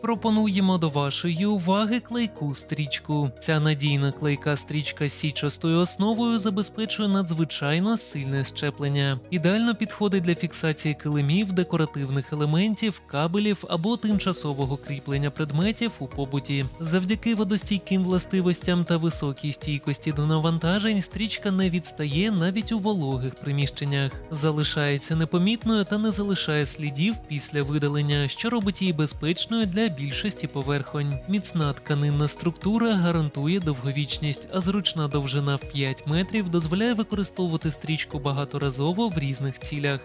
Пропонуємо до вашої уваги клейку стрічку. Ця надійна клейка стрічка з січастою основою забезпечує надзвичайно сильне щеплення. Ідеально підходить для фіксації килимів, декоративних елементів, кабелів або тимчасового кріплення предметів у побуті. Завдяки водостійким властивостям та високій стійкості до навантажень стрічка не відстає навіть у вологих приміщеннях, залишається непомітною та не залишає слідів після видалення, що робить її безпечною для більшості поверхонь. Міцна тканинна структура гарантує довговічність, а зручна довжина в 5 метрів дозволяє використовувати стрічку багаторазово в різних цілях.